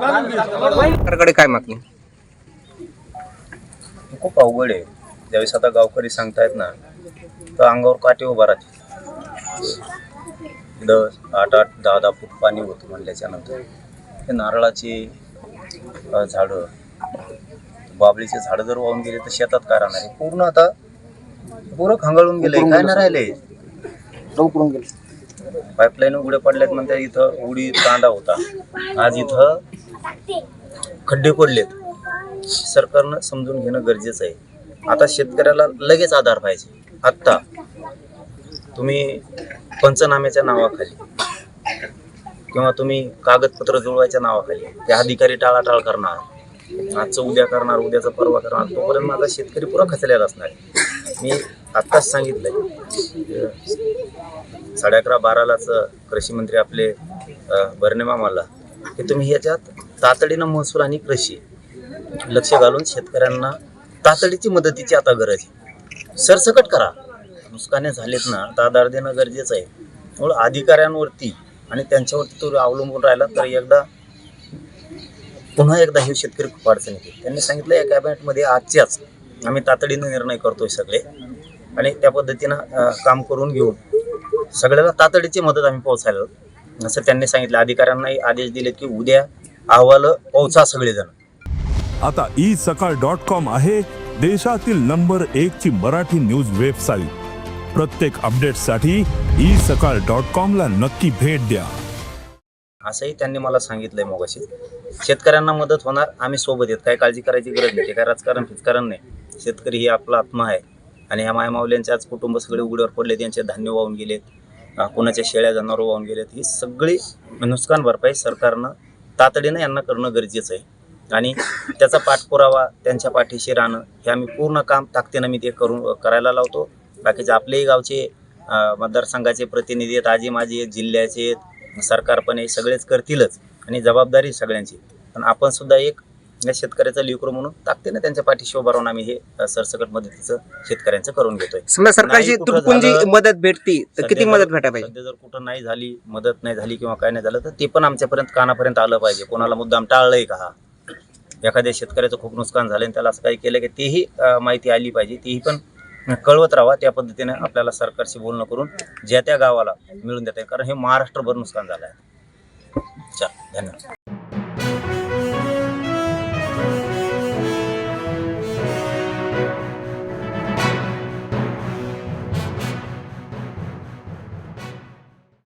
सरकारकडे काय मागणी? खूप अवघड आहे. ज्यावेळेस आता गावकरी सांगतायत ना तर अंगावर काटे उभा राहते दस आठ आठ दहा दहा फूट पाणी होतं म्हणल्याच्या नंतर हे नारळाची झाडं बाबळीचे झाडं जर वाहून गेले तर शेतात काय राहणार आहे? पूर्ण आता पुरं खांगाळून गेले काय नाही राहिले. पाईपलाईन उघडे पडल्यात म्हणतात इथं उडी कांदा होता. आज इथं खड्डे पडलेत सरकारनं समजून घेणं गरजेचं आहे. आता शेतकऱ्याला लगेच आधार पाहिजे. आत्ता. तुम्ही पंचनाम्याच्या नावाखाली किंवा तुम्ही कागदपत्र जुळवायच्या नावाखाली. ते अधिकारी टाळाटाळ करणार. आजचं उद्या करणार उद्याचा परवा करणार तोपर्यंत माझा शेतकरी पुरा खचलेला असणार. मी आत्ताच सांगितलंय साडे अकरा बारालाच कृषी मंत्री आपले अ, भरणे मामाला की तुम्ही ह्याच्यात तातडीनं महसूल आणि कृषी लक्ष घालून शेतकऱ्यांना तातडीची मदतीची आता गरज आहे. सरसकट करा. नुकसाने झालेत ना तादार देणं गरजेचं आहे. त्यामुळे अधिकाऱ्यांवरती आणि त्यांच्यावरती तो अवलंबून राहिला तर एकदा पुन्हा एकदा हे शेतकरी खूप अडचण येते त्यांनी सांगितलं या कॅबिनेटमध्ये आजच्याच आम्ही तातडीनं निर्णय करतोय सगळे आणि त्या पद्धतीनं काम करून घेऊन सगळ्याला तातडीची मदत आम्ही पोहोचायला असं त्यांनी सांगितलं. अधिकाऱ्यांनाही आदेश दिलेत की उद्या अहवाल पोहोचा सगळेजण. आता ई सकाळ डॉट कॉम आहे देशातील नंबर एक ची मराठी न्यूज वेबसाईट. प्रत्येक अपडेटसाठी ई सकाळ डॉट कॉम ला नक्की भेट द्या. असंही त्यांनी मला सांगितलंय मगाशी. शेतकऱ्यांना मदत होणार आम्ही सोबत आहेत काय काळजी करायची गरज नाही. ते काय राजकारण फिजकारण नाही. शेतकरी ही आपला आत्मा आहे. आणि ह्या मायमावल्यांचे आज कुटुंब सगळे उघड्यावर पडले त्यांचे धान्य वाहून गेलेत. अं, कोणाच्या शेळ्या जनावर वाहून गेलेत. ही सगळी नुकसान भरपाई सरकारनं तातडीनं यांना करणं गरजेचं आहे. आणि त्याचा पाठपुरावा त्यांच्या पाठीशी राहणं हे आम्ही पूर्ण काम ताकदीनं मी ते करून करायला लावतो. बाकीचे आपलेही गावचे मतदारसंघाचे प्रतिनिधी आहेत आजी माजी आहेत जिल्ह्याचे आहेत सरकार पण हे सगळेच करतीलच आणि जबाबदारी सगळ्यांची. पण आपण सुद्धा एक या शेतकऱ्याचं लिकरू म्हणून ताकदीनं त्यांच्या पाठीशी उभा राहून आम्ही हे सरसकट मदतीचं शेतकऱ्यांचं करून घेतोय. समजा सरकारची तुटपुंजी मदत भेटती तर किती मदत भेटायला पाहिजे? सध्या जर कुठं नाही झाली मदत नाही झाली किंवा काय नाही झालं तर ते पण आमच्यापर्यंत कानापर्यंत आलं पाहिजे. कोणाला मुद्दाम टाळलंय का हा? एखाद्या शेतकऱ्याचं खूप नुकसान झालं आणि त्याला असं काही केलं की तेही माहिती आली पाहिजे तेही पण कळवत राहावा त्या पद्धतीने आपल्याला सरकारशी बोलणं करून ज्या त्या गावाला मिळून देत आहे कारण हे महाराष्ट्रभर नुकसान झालं आहे चल धन्यवाद.